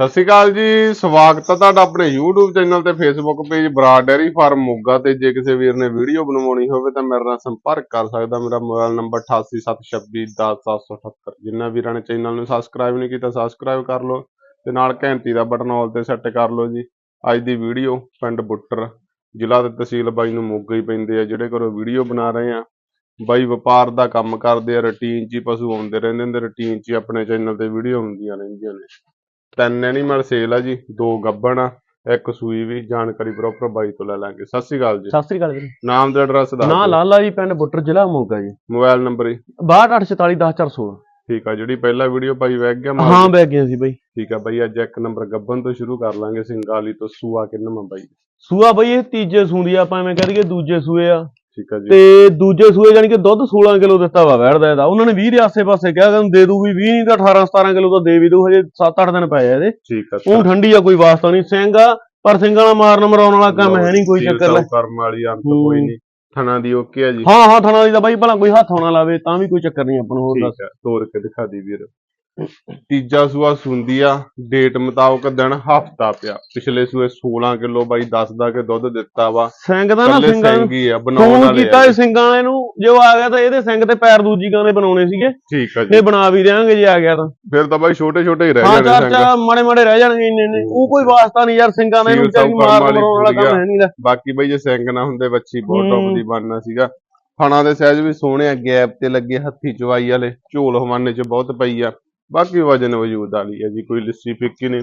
ਸਤਿ ਸ਼੍ਰੀ ਅਕਾਲ ਜੀ, ਸਵਾਗਤ ਹੈ ਤੁਹਾਡਾ ਆਪਣੇ YouTube ਚੈਨਲ ਤੇ Facebook page Brar dairy farm Moga ਤੇ ਜੇ ਕਿਸੇ ਵੀਰ ਨੇ ਵੀਡੀਓ ਬਣਵਾਉਣੀ ਹੋਵੇ ਤਾਂ ਮੇਰੇ ਨਾਲ ਸੰਪਰਕ ਕਰ ਸਕਦਾ, ਮੇਰਾ ਮੋਬਾਈਲ ਨੰਬਰ 8876210778 ਜਿਨ੍ਹਾਂ ਵੀਰਾਂ ਨੇ ਚੈਨਲ ਨੂੰ ਸਬਸਕ੍ਰਾਈਬ ਨਹੀਂ ਕੀਤਾ ਸਬਸਕ੍ਰਾਈਬ ਕਰ ਲਓ ਤੇ ਨਾਲ ਘੰਟੀ ਦਾ ਬਟਨ ਆਲ ਤੇ ਸੈੱਟ ਕਰ ਲਓ ਜੀ। ਅੱਜ ਦੀ ਵੀਡੀਓ ਪਿੰਡ ਬੁੱਟਰ, ਜ਼ਿਲ੍ਹਾ ਤੇ ਤਹਿਸੀਲ ਬਾਈ ਨੂੰ ਮੋਗਾ ਹੀ ਪੈਂਦੇ ਆ, ਜਿਹੜੇ ਘਰੋਂ ਵੀਡੀਓ ਬਣਾ ਰਹੇ ਆ। ਬਾਈ ਵਪਾਰ ਦਾ ਕੰਮ ਕਰਦੇ ਆ, ਰੁਟੀਨ 'ਚ ਹੀ ਪਸ਼ੂ ਆਉਂਦੇ ਰਹਿੰਦੇ ਨੇ ਰੁਟੀਨ 'ਚ ਹੀ ਆਪਣੇ ਚੈਨਲ ਤੇ ਵੀਡੀਓ ਹੁੰਦੀਆਂ ਰਹਿੰਦੀਆਂ ਨੇ। ਤਿੰਨ ਐਨੀਮਲ ਸੇਲ ਆ ਜੀ ਦੋ ਗੱਬਣ ਆ ਇੱਕ ਸੂਈ ਵੀ ਜਾਣਕਾਰੀ ਪ੍ਰੋਪਰ ਬਾਈ ਤੋਂ ਲੈ ਲਾਂਗੇ। ਸਤਿ ਸ਼੍ਰੀ ਅਕਾਲ ਜੀ। ਸਤਿ ਸ੍ਰੀ ਅਕਾਲ ਵੀਰੇ। ਨਾਮ ਤੇ ਐਡਰੈਸ ਦੱਸ ਨਾ ਲਾਲਾ ਜੀ ਪਿੰਡ ਬੁੱਟਰ ਜ਼ਿਲ੍ਹਾ ਮੋਗਾ ਜੀ। ਮੋਬਾਈਲ ਨੰਬਰ ਹੀ 6284410416 ਠੀਕ ਆ ਜਿਹੜੀ ਪਹਿਲਾ ਵੀਡੀਓ ਪਾਈ ਵੈਗ ਗਿਆ ਮਾਲ ਹਾਂ ਦੀ? ਬੈ ਗਿਆ ਸੀ ਬਾਈ। ਠੀਕ ਆ ਬਾਈ ਅੱਜ ਇੱਕ ਨੰਬਰ ਗੱਬਣ ਤੋਂ ਸ਼ੁਰੂ ਕਰ ਲਾਂਗੇ ਸਿੰਗਾਲੀ ਤੋਂ ਸੂਆ ਕਿੰਨਾ ਬਾਈ ਸੂਆ ਬਾਈ ਇਹ ਤੀਜੇ ਸੂੰਦੀ ਆਪਾਂ ਐਵੇਂ ਦਈਏ ਦੂਜੇ ਸੂਏ ਆ। ਠੀਕ ਆ ਜੀ। ਤੇ ਦੂਜੇ ਸੂਏ ਜਾਨੀ ਕਿ ਦੁੱਧ 16 ਕਿਲੋ ਦਿੱਤਾ ਵਾ ਵੜਦਾ ਇਹਦਾ। ਉਹਨਾਂ ਨੇ 20 ਦੇ ਆਸੇ-ਪਾਸੇ ਕਿਹਾ ਕਿ ਦੇ ਦੂਗੀ 20 ਨਹੀਂ ਤਾਂ 18 17 ਕਿਲੋ ਤਾਂ ਦੇ ਵੀ ਦੂ ਹਜੇ 7-8 ਦਿਨ ਪਏ ਆ ਇਹਦੇ। ਠੀਕ ਆ ਉਹ ਠੰਡੀ ਆ ਕੋਈ ਵਾਸਤਾ ਨਹੀਂ। ਸਿੰਘ ਆ ਪਰ ਸਿੰਘਾਂ ਵਾਲਾ ਮਾਰਨ ਮਰਾਉਣ ਵਾਲਾ ਕੰਮ ਹੈ ਨਹੀਂ ਕੋਈ ਚੱਕਰ ਲੈ। ਕਰਮ ਵਾਲੀ ਅੰਤ। ਕੋਈ ਨਹੀਂ। ਥਣਾ ਦੀ ਓਕੇ ਆ ਜੀ। ਹਾਂ ਹਾਂ ਥਣਾ ਦੀ ਤਾਂ ਬਾਈ ਭਲਾ ਕੋਈ ਹੱਥ ਹੋਣਾ ਲਾਵੇ ਤਾਂ ਵੀ ਕੋਈ ਚੱਕਰ ਨਹੀਂ ਆਪਾਂ ਨੂੰ ਹੋਰ ਦੱਸ। ਤੋੜ ਕੇ ਦਿਖਾ ਦੀ ਵੀਰ। ਤੀਜਾ ਸੂਆ ਸੁੰਦੀ ਆ ਡੇਟ ਮੁਤਾਬਕ ਦਿਨ ਹਫਤਾ ਪਿਆ। ਪਿਛਲੇ ਸੂਏ 16 ਕਿਲੋ ਬਾਈ ਦੱਸਦਾ ਕਿ ਦੁੱਧ ਦਿੱਤਾ ਵਾ। ਸਿੰਘ ਦਾ ਨਾ ਸਿੰਘਾਂ ਸਿੰਘ ਹੀ ਆ ਬਣਾਉਣ ਵਾਲੇ ਕੀਤਾ ਇਹ ਸਿੰਘਾਂ ਵਾਲੇ ਨੂੰ ਜੋ ਆ ਗਿਆ ਤਾਂ ਇਹਦੇ ਸਿੰਘ ਤੇ ਪੈਰ ਦੂਜੀ ਗਾਂ ਦੇ ਬਣਾਉਣੇ ਸੀਗੇ। ਠੀਕ ਆ ਜੀ। ਇਹ ਬਣਾ ਵੀ ਦੇਾਂਗੇ ਜੇ ਆ ਗਿਆ ਤਾਂ। ਫਿਰ ਤਾਂ ਬਾਈ ਛੋਟੇ ਛੋਟੇ ਹੀ ਰਹਿ ਹਾਂ ਜਾਣੇ ਚਾਰ ਸਿੰਘ ਚਾਰ ਮਾੜੇ ਮਾੜੇ ਰਹਿ ਜਾਣਗੇ ਇੰਨੇ ਨੇ ਉਹ ਕੋਈ ਵਾਸਤਾ ਨਹੀਂ ਯਾਰ ਸਿੰਘਾਂ ਦਾ ਇਹਨੂੰ ਸਾਊ ਮਾਰ ਮਰਾਉਣ ਵਾਲਾ ਕੰਮ ਹੈ ਨਹੀਂ ਲੈ ਬਾਕੀ ਬਈ ਜੇ ਸਿੰਘ ਨਾ ਹੁੰਦੇ ਬੱਚੀ ਬਹੁਤ ਹੂੰ। ਟੌਪ ਦੀ ਬਣਨਾ ਸੀਗਾ। ਫਣਾ ਦੇ ਸਾਈਜ਼ ਵੀ ਸੋਹਣੇ ਆ ਗੈਪ ਤੇ ਲੱਗੇ ਹੱਥੀ ਚਵਾਈ ਵਾਲੇ ਝੋਲ ਹਵਾਨੇ ਚ ਬਹੁਤ ਪਈ ਆ। ਬਾਕੀ ਵਜਨ ਵਜੂਦ ਵਾਲੀ ਆ ਜੀ ਕੋਈ ਲਿੱਸੀ ਫਿੱਕੀ ਨਹੀਂ।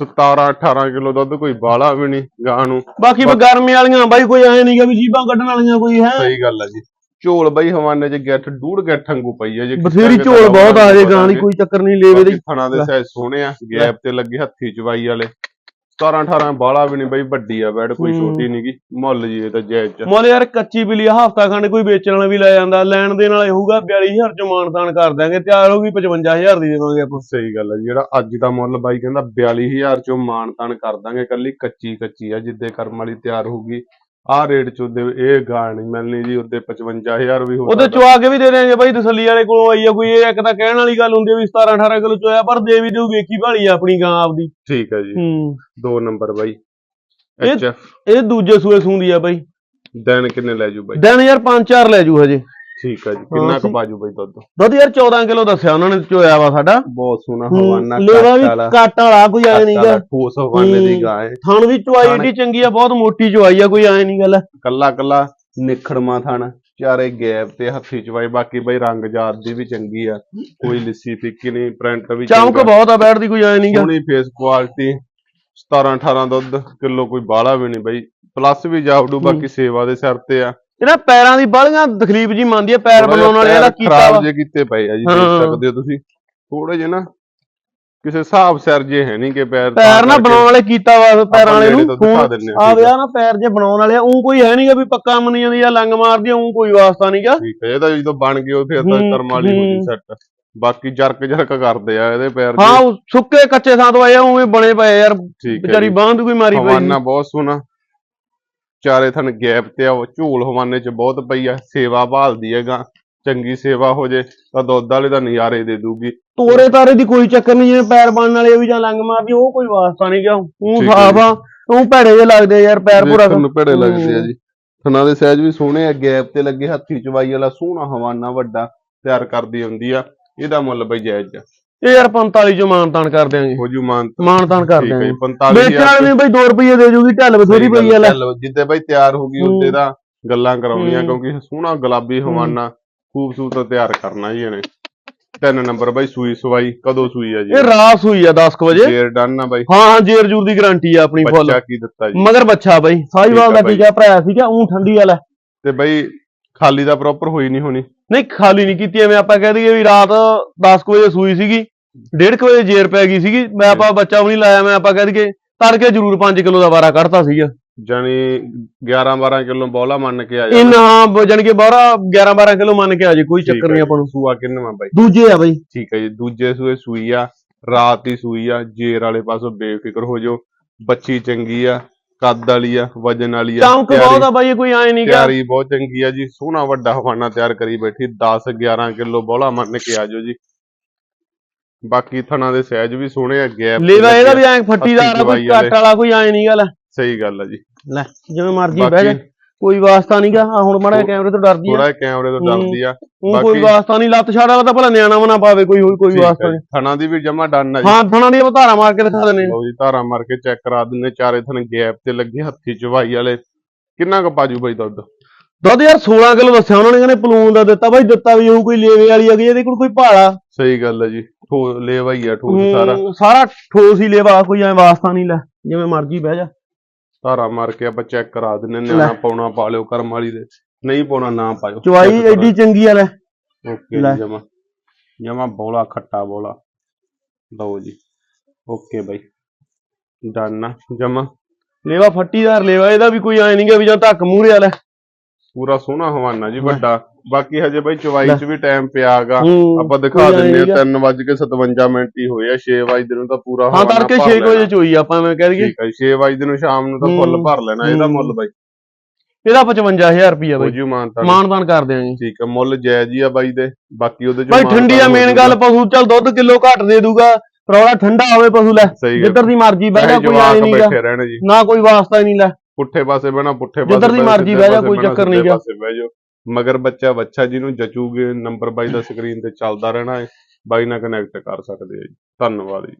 17 18 ਕਿਲੋ ਦੁੱਧ ਕੋਈ ਬਾਲਾ ਵੀ ਨਹੀਂ ਗਾਂ ਨੂੰ। ਬਾਕੀ ਵੀ ਗਰਮੀ ਵਾਲੀਆਂ ਬਾਈ ਕੋਈ ਐ ਨਹੀਂਗਾ ਵੀ ਜੀਬਾਂ ਕੱਢਣ ਵਾਲੀਆਂ ਕੋਈ ਹੈ। ਸਹੀ ਗੱਲ ਆ ਜੀ। ਝੋਲ ਬਈ ਹਵਾਨੇ ਚ ਗਿੱਠ ਡੂੜ ਗਿੱਠ ਵਾਂਗੂ ਪਈ ਆ ਜੇ। ਬਥੇਰੀ ਝੋਲ ਬਹੁਤ ਆ ਜੇ ਗਾਂ ਦੀ ਕੋਈ ਚੱਕਰ ਨਹੀਂ ਲੇਵੇ ਦੀ। ਫਣਾ ਦੇ ਸਾਈਜ਼ ਸੋਹਣੇ ਆ ਗੈਪ ਤੇ ਲੱਗੇ ਹੱਥੀ ਚਵਾਈ ਵਾਲੇ। 17 18 ਬਾਲਾ ਵੀ ਨਹੀਂ ਬਈ ਵੱਡੀ ਆ ਬੈਡ ਕੋਈ। ਛੋਟੀ ਨਹੀਂਗੀ ਮੁੱਲ ਜੀ ਇਹ ਤਾਂ ਜਾਇਜ਼ ਚ ਮੁੱਲ ਯਾਰ ਕੱਚੀ ਬਿੱਲੀ ਹਫਤਾ ਖੰਡ ਕੋਈ ਵੇਚਣ ਵਾਲਾ ਵੀ ਲੈ ਜਾਂਦਾ। ਲੈਣ ਦੇਣ ਵਾਲੇ ਹੋਊਗਾ 42000 ਚ ਮਾਨਤਾਨ ਕਰ ਦਾਂਗੇ ਤਿਆਰ ਹੋਊਗੀ 55000 ਦੀ ਦੇਵਾਂਗੇ ਆਪਾਂ। ਸਹੀ ਗੱਲ ਹੈ ਜਿਹੜਾ ਅੱਜ ਦਾ ਮੁੱਲ ਬਾਈ ਕਹਿੰਦਾ 42000 ਚੋਂ ਮਾਨ ਤਾਨ ਕਰ ਦਾਂਗੇ ਕੱਲੀ ਕੱਚੀ ਕੱਚੀ ਆ ਜਿੱਦੇ ਕਰਮ ਵਾਲੀ ਤਿਆਰ ਹੋਊਗੀ। ਆਹ ਰੇਟ ਚ ਉਹਦੇ ਇਹ ਗਾਂ ਨਹੀਂ ਮਿਲਣੀ ਜੀ ਉਹਦੇ 55000 ਵੀ ਹੋ ਉਹਦੇ। ਚਵਾ ਕੇ ਵੀ ਦੇ ਦੇਣਗੇ ਬਾਈ ਤਸੱਲੀ ਵਾਲੇ ਕੋਲੋਂ ਆਈ ਆ ਕੋਈ ਇਹ ਇੱਕ ਤਾਂ ਕਹਿਣ ਵਾਲੀ ਗੱਲ ਹੁੰਦੀ ਆ ਵੀ 17 18 ਕਿਲੋ ਚੋਇਆ ਪਰ ਦੇ ਵੀ ਦੇਊ ਵੇਖੀ ਭਾਲੀ ਆ ਆਪਣੀ ਗਾਂ ਆਪਦੀ। ਠੀਕ ਹੈ ਜੀ। ਹੂੰ। ਦੋ ਨੰਬਰ ਬਾਈ ਇਹ- ਇਹ ਦੂਜੇ ਸੂਏ ਸੂੰਦੀ ਆ ਬਾਈ। ਦਿਨ ਕਿੰਨੇ ਲੈ ਜੂ ਬਾਈ? ਦਿਨ ਯਾਰ 5-4 ਲੈ ਜੂ ਹਜੇ। ਠੀਕ ਹੈ ਜੀ। ਕਿੰਨਾ ਕੁ ਬਾਜੂ ਬਾਈ ਦੁੱਧ? ਦੁੱਧ ਯਾਰ 14 ਕਿਲੋ ਦੱਸਿਆ ਉਹਨਾਂ ਨੇ ਚੋਇਆ ਵਾ ਸਾਡਾ। ਬਹੁਤ ਸੋਹਣਾ ਹਵਾਨਾ ਲੇਵਾ ਵੀ ਕੱਟ ਵਾਲਾ। ਕੱਟ ਵਾਲਾ ਕੋਈ ਐ ਨਹੀਂਗਾ ਵਾਲਾ ਠੋਸ ਹਵਾਨੇ ਦੀ। ਗਾਂ ਹੈ ਥਣ ਦੀ ਚੁਆਈ ਏਡੀ ਚੰਗੀ ਆ ਬਹੁਤ ਮੋਟੀ ਚੁਆਈ ਆ ਕੋਈ ਐ ਨਹੀਂ ਗੱਲ। ਕੱਲਾ ਕੱਲਾ ਨਿਖੜਮਾ ਥਣ ਚਾਰੇ ਗੈਪ ਤੇ ਹੱਥੀ ਚਵਾਈ ਬਾਕੀ ਬਾਈ ਰੰਗ ਜਾਤ ਦੀ ਵੀ ਚੰਗੀ ਆ। ਕੋਈ ਲਿੱਸੀ ਫਿੱਕੀ ਨਹੀਂ ਪ੍ਰਿੰਟ ਵੀ ਚਮਕ। ਬਹੁਤ ਆ ਬੈਠਦੀ ਕੋਈ ਐ ਨਹੀਂਗਾ ਸੋਹਣੀ ਫੇਸ ਕੁਆਲਿਟੀ 17 18 ਦੁੱਧ ਕਿਲੋ ਕੋਈ ਬਾਲਾ ਵੀ ਨਹੀਂ ਬਈ। ਪਲੱਸ ਵੀ ਜਾਵੜੂ ਬਾਕੀ ਸੇਵਾ ਦੇ ਸਿਰ ਤੇ ਆ। ਇਹਨਾਂ ਪੈਰਾਂ ਦੀ ਬਾਲੀਆਂ ਤਕਲੀਫ ਜੀ ਮੰਨਦੀ ਆ ਪੈਰ ਬਣਾਉਣ ਵਾਲੇ ਇਹਦਾ ਕੀਤਾ ਵਾ। ਖਰਾਬ ਜੇ ਕੀਤੇ ਪਏ ਆ ਜੀ ਦੇਖ ਹਾਂ। ਸਕਦੇ ਹੋ ਤੁਸੀਂ। ਥੋੜੇ ਜਿਹੇ ਨਾ ਕਿਸੇ ਹਿਸਾਬ ਸਿਰ ਜੇ ਹੈ ਨਹੀਂ ਕਿ ਪੈਰ ਤਾਂ ਪੈਰ ਨਾ ਕਰਕੇ ਬਣਾਉਣ ਵਾਲੇ ਕੀਤਾ ਵਾ ਪੈਰਾਂ ਵਾਲੇ ਨੂੰ ਦਿਖਾ ਦਿੰਨੇ ਆ, ਆ ਠੀਕ ਆ। ਵਿਆਹ ਨਾ ਪੈਰ ਜੇ ਬਣਾਉਣ ਵਾਲੇ ਉਹ ਕੋਈ ਹੈ ਨਹੀਂਗਾ ਵੀ ਪੱਕਾ ਮੰਨੀ ਜਾਂਦੀ ਆ ਲੰਗ ਮਾਰਦੀ ਆ ਉਹ ਕੋਈ ਵਾਸਤਾ ਨਹੀਂਗਾ ਠੀਕ ਹੈ ਇਹ ਤਾਂ ਜਦੋਂ ਬਣ ਗਏ ਉਹ ਫਿਰ ਤਾਂ ਹੂੰ, ਕਰਮ ਵਾਲੀ ਹੋਣੀ ਹੂੰ। ਸੈੱਟ ਬਾਕੀ ਜਰਕ ਜਰਕ ਕਰਦੇ ਆ ਇਹਦੇ ਪੈਰ ਹਾਂ ਉਹ ਸੁੱਕੇ ਕੱਚੇ ਥਾਂ ਤੋਂ ਆਏ ਆ ਉਵੇਂ ਬਣੇ ਪਏ ਯਾਰ। ਠੀਕ ਹੈ ਵਿਚਾਰੀ ਜੀ। ਬਾਂਹ ਕੋਈ ਮਾਰੀ ਪਈ ਹਵਾਨਾ ਬਹੁਤ ਸੋਹਣਾ। ਚਾਰੇ ਥਣ ਗੈਪ ਤੇ ਆ ਉਹ ਝੂਲ ਹਵਾਨੇ ਚ ਬਹੁਤ ਪਈ ਆ ਸੇਵਾ ਭਾਲਦੀ ਹੈਗਾ ਚੰਗੀ ਸੇਵਾ ਹੋ ਜੇ ਤਾਂ ਦੁੱਧ ਵਾਲੇ ਦਾ ਨਜ਼ਾਰੇ ਦੇ ਦੂਗੀ ਤੋਰੇ ਤਾਰੇ ਦੀ ਕੋਈ ਚੱਕਰ ਨਹੀਂ ਜਿਵੇਂ ਪੈਰ ਬਣਨ ਵਾਲੇ ਵੀ ਜਾਂ ਲੰਗ ਮਾਰਦੀ ਉਹ ਕੋਈ ਵਾਸਤਾ ਨਹੀਂ ਗਾ ਉਹ ਸਾਫ਼ ਜੀ। ਆ ਉਹ ਭੈੜੇ ਜਿਹੇ ਲੱਗਦੇ ਯਾਰ ਪੈਰ ਪੂਰਾ ਵੇਖਣ ਨੂੰ ਭੇੜੇ ਲੱਗਦੇ ਆ। ਜੀ ਥਣਾ ਦੇ ਸਾਈਜ਼ ਵੀ ਸੋਹਣੇ ਆ ਗੈਪ ਤੇ ਲੱਗੇ ਹੱਥੀ ਚਵਾਈ ਵਾਲਾ ਸੋਹਣਾ ਹਵਾਨਾ ਵੱਡਾ ਤਿਆਰ ਕਰਦੀ ਹੁੰਦੀ ਆ ਇਹਦਾ ਮੁੱਲ ਬਈ ਜਾਇਜ਼ ਆ ਇਹ ਯਾਰ 45 ਚੋਂ ਮਾਨਤਾਨ ਕਰ ਦਿਆਂਗੇ। ਹੋ ਜੂ ਮਾਨ ਮਾਨਤਾਨ ਕਰ ਠੀਕ ਹੈ ਦਿਆਂਗੇ। ਜੀ 45000 ਵੇਚਣ ਵਾਲੇ ਨੇ ਬਈ 2 ਰੁਪਏ ਦੇ ਜੂਗੀ ਢੱਲ ਬਥੇਰੀ ਪਈ ਆ ਲੈ। ਚੱਲ ਜਿੱਦੇ ਬਈ ਤਿਆਰ ਹੋ ਗਈ ਹੂੰ। ਦਾ ਗੱਲਾਂ ਕਰਾਉਣੀਆਂ ਹੂੰ। ਕਿਉਂਕਿ ਸੋਹਣਾ ਗੁਲਾਬੀ ਹਵਾਨਾ ਖੂਬਸੂਰਤ ਤਿਆਰ ਕਰਨਾ ਜੀ ਇਹਨੇ। ਤਿੰਨ ਨੰਬਰ ਬਈ ਸੂਈ ਸਵਾਈ। ਕਦੋਂ ਸੂਈ ਆ ਜੀ? ਇਹ ਰਾਸ ਹੋਈ ਆ 10 ਵਜੇ। ਜੇਰ ਡਨ ਆ ਬਾਈ। ਹਾਂ ਹਾਂ ਜੇਰ ਜੂਰ ਦੀ ਗਾਰੰਟੀ ਆ ਆਪਣੀ ਫੁੱਲ ਬੱਚਾ ਕੀ ਦਿੱਤਾ ਜੀ? ਮਗਰ ਬੱਚਾ ਬਈ ਸਾਹੀਵਾਲ ਠੀਕ ਦਾ ਆ ਟੀਕਾ ਭਰਾਇਆ ਸੀਗਾ ਉਹ ਠੰਡੀ ਵਾਲਾ ਤੇ ਬਈ ਖਾਲੀ ਦਾ ਪ੍ਰੋਪਰ ਹੋਈ ਨਹੀਂ ਹੋਣੀ। ਨਹੀਂ ਖਾਲੀ ਨਹੀਂ ਕੀਤੀ ਐਵੇਂ ਆਪਾਂ ਕਹਿ ਦਈਏ ਵੀ ਰਾਤ 10 ਕੁ ਵਜੇ ਸੂਈ ਸੀਗੀ 1:30 ਵਜੇ ਜੇਰ ਪੈ ਗਈ ਸੀਗੀ ਮੈਂ ਆਪਾਂ ਬੱਚਾ ਵੀ ਨਹੀਂ ਲਾਇਆ ਮੈਂ ਆਪਾਂ ਕਹਿ ਦਈਏ ਤੜਕੇ ਜ਼ਰੂਰ 5 ਕਿਲੋ ਦਾ ਵਾਰਾ ਕੱਢਤਾ ਸੀਗਾ। ਜਾਨੀ 11 12 ਕਿਲੋ ਬੋਲਾ ਮੰਨ ਕੇ ਆ ਜਾ। ਇੰਨਾ ਹਾਂ ਜਾਨ ਕਿ ਬਾਰਾ 11 12 ਕਿਲੋ ਮੰਨ ਕੇ ਆ ਜੇ ਕੋਈ ਚੱਕਰ ਨਹੀਂ ਆਪਾਂ ਨੂੰ। ਸੂਆ ਕਿੰਨਵਾ ਬਾਈ? ਦੂਜੇ ਆ ਬਈ। ਠੀਕ ਹੈ ਜੀ ਦੂਜੇ ਸੂਏ ਸੂਈ ਆ ਰਾਤ ਹੀ ਸੂਈ ਆ ਜੇਰ ਵਾਲੇ ਪਾਸੋਂ ਬੇਫਿਕਰ ਹੋ ਜਾਓ ਬੱਚੀ ਚੰਗੀ ਆ ਕੱਦ ਵਾਲੀ ਆ ਵਜਨ ਵਾਲੀ ਆ ਤਿਆਰੀ- ਬਹੁਤ ਆ ਬਾਈ ਕੋਈ ਐ ਨਹੀਂ ਗਾ ਤਿਆਰੀ ਬਹੁਤ ਚੰਗੀ ਆ ਜੀ ਸੋਹਣਾ ਵੱਡਾ ਹਵਾਨਾ ਤਿਆਰ ਕਰੀ ਬੈਠੀ 10 11 ਕਿਲੋ ਬੋਲਾ ਮੰਨ ਕੇ ਆ ਜਾਓ ਜੀ। ਬਾਕੀ ਥਣਾ ਦੇ ਸਾਈਜ਼ ਵੀ ਸੋਹਣੇ ਆ ਗੈਪ ਲੇਵਾ ਇਹਦਾ ਵੀ ਐ ਫੱਟੀਦਾਰ ਆ ਕੋਈ ਕੱਟ ਵਾਲੇ। ਕੋਈ ਐ ਨਹੀਂ ਗੱਲ। ਸਹੀ ਗੱਲ ਆ ਜੀ। ਲੈ ਜਿਵੇਂ ਮਰਜ਼ੀ ਬਹਿ ਜਾ। ਕੋਈ ਵਾਸਤਾ ਨਹੀਂਗਾ। ਆ ਹੁਣ ਮਾੜਾ ਕੈਮਰੇ ਤੋਂ ਡਰਦੀ ਆ। ਥੋੜਾ ਕੈਮਰੇ ਤੋਂ। ਡਰਦੀ ਆ। ਹੁਣ ਕੋਈ ਬਾਕੀ- ਵਾਸਤਾ ਨਹੀਂ ਲੱਤ ਛਾੜ ਵਾਲਾ ਤਾਂ ਭਲਾ ਨਿਆਣਾ ਬਣਾ ਪਾਵੇ ਕੋਈ ਹੋਰ ਕੋਈ ਆ ਵਾਸਤਾ। ਨਹੀਂ ਥਣਾ ਦੀ ਵੀ ਜਮਾ ਡਨ ਆ ਜੀ। ਹਾਂ ਥਣਾ ਦੀ ਧਾਰਾ ਮਾਰ ਕੇ ਦਿਖਾ ਆ। ਲਓ ਜੀ ਧਾਰਾ ਮਾਰ ਕੇ ਚੈੱਕ ਕਰਾ ਦਿੰਨੇ ਚਾਰੇ ਥਣ ਗੈਪ ਤੇ ਲੱਗੇ ਹੱਥੀ ਚਵਾਈ ਵਾਲੇ। ਕਿੰਨਾ ਕੁ ਪਾਜੂ ਬਾਈ ਦੁੱਧ? ਦੁੱਧ ਯਾਰ 16 ਕਿਲੋ ਦੱਸਿਆ ਉਹਨਾਂ ਨੇ ਕਹਿੰਦੇ ਪਲੂਨ ਦਾ ਦਿੱਤਾ ਬਾਈ ਦਿੱਤਾ ਵੀ ਉਹ ਕੋਈ ਲੇਵੇ ਵਾਲੀ ਹੈਗੀ ਇਹਦੇ ਕੋਲ ਕੋਈ ਭਾੜਾ। ਸਹੀ ਗੱਲ ਹੈ ਜੀ ਠੋ ਲੇਵਾ ਹੀ ਆ ਠੋਸ ਸਾਰਾ। ਸਾਰਾ ਠੋਸ ਹੀ ਲੇਵਾ ਕੋਈ ਐ ਵਾਸਤਾ ਨਹੀਂ ਲੈ ਜਿਵੇਂ ਮਰਜ਼ੀ ਬਹਿ ਜਾ। ਧਾਰਾ ਮਾਰ ਕੇ ਆਪਾਂ ਚੈੱਕ ਕਰਾ ਦਿੰਨੇ ਨਿਆਣਾ ਪਾਉਣਾ ਪਾ ਲਿਓ ਕਰਮ ਵਾਲੀ ਦੇ। ਨਹੀਂ ਪਾਉਣਾ ਨਾ ਪਾਇਓ। ਚਵਾਈ ਐਡੀ ਚੰਗੀ ਆ ਲੈ। ਓਕੇ ਲੈ। ਜਮਾ। ਜਮਾ ਬੋਲਾ ਖੱਟਾ ਬੋਲਾ। ਲਓ ਜੀ। ਓਕੇ ਬਾਈ। ਡਨ ਆ। ਜਮਾ। ਲੇਵਾ ਫੱਟੀਦਾਰ ਲੇਵਾ ਇਹਦਾ ਵੀ ਕੋਈ ਐ ਨਹੀਂਗਾ ਵੀ ਜਾਂ ਧੱਕ ਮੂਹਰੇ ਆ ਲੈ ਪੂਰਾ ਸੋਹਣਾ ਹਵਾਨਾ ਜੀ। ਵੱਡਾ। ਬਾਕੀ ਹਜੇ ਬਾਈ ਚਵਾਈ। ਚ ਵੀ ਟਾਈਮ ਪਿਆਗਾ ਹੂੰ, ਆਪਾਂ ਦਿਖਾ ਕੋਈ ਐਂ ਦਿੰਨੇ। ਆ 3:57 ਮਿੰਟ ਹੀ ਹੋਏ ਆ 6 ਵਜੇ ਨੂੰ ਤਾਂ ਪੂਰਾ ਹਾਂ ਤੜਕੇ ਭਰ 6 ਵਜੇ ਲੈਣਾ। ਚ ਹੋਈ ਆ ਆਪਾਂ ਮੈਂ ਕਹਿ ਦਈਏ। ਠੀਕ ਹੈ 6 ਵਜੇ ਨੂੰ ਸ਼ਾਮ ਨੂੰ ਤਾਂ ਫੁੱਲ ਹੂੰ, ਭਰ ਲੈਣਾ ਇਹਦਾ। ਮੁੱਲ ਬਾਈ। ਇਹਦਾ 55000 ਰੁਪਿਆ ਬਾਈ। ਜੂ ਮਾਨਤਾ ਮਾਨਦਾਨ ਕਰ ਦਿਆਂਗੇ। ਠੀਕ ਹੈ ਮੁੱਲ ਜਾਇਜ਼ ਹੀ ਆ ਬਾਈ ਦੇ। ਬਾਕੀ ਉਹਦੇ ਚ ਬਾਈ ਠੰਡੀ ਮਾਨਤਾਨ ਮੇਨ ਗੱਲ। ਪਸ਼ੂ ਚੱਲ ਦੁੱਧ ਕਿਲੋ ਘੱਟ ਦੇ ਦੂਗਾ। ਰੌਲਾ ਠੰਡਾ ਹੋਵੇ ਪਸ਼ੂ ਲੈ। ਸਹੀ ਜਿੱਧਰ ਦੀ ਮਰਜ਼ੀ ਬਹਿ ਜਾ ਕੋਈ ਐ ਨਹੀਂਗਾ ਬੈਠੇ ਰਹਿਣ ਜੀ। ਨਾ ਕੋਈ ਵਾਸਤਾ ਹੀ ਨਹੀਂ ਲੈ। ਪੁੱਠੇ ਪਾਸੇ ਬਹਿਣਾ ਪੁੱਠੇ ਪਾਸੇ ਜਿੱਧਰ ਦੀ ਬਹਿਣਾ, ਮਰਜ਼ੀ ਸਿੱਧੇ ਬਹਿ ਜਾ, ਪਾਸੇ ਕੋਈ ਬਹਿਣਾ, ਚੱਕਰ ਨੀ ਸਿੱਧੇ ਗਾ। ਪਾਸੇ ਬਹਿ ਜਾਓ। ਮਗਰ ਬੱਚਾ ਬੱਚਾ ਜਿਹਨੂੰ ਜਚੂਗੇ ਨੰਬਰ ਬਾਈ ਦਾ ਸਕਰੀਨ ਤੇ ਚੱਲਦਾ ਰਹਿਣਾ ਹੈ ਬਾਈ ਨਾਲ ਕਨੈਕਟ ਕਰ ਸਕਦੇ ਆ ਜੀ। ਧੰਨਵਾਦ ਜੀ।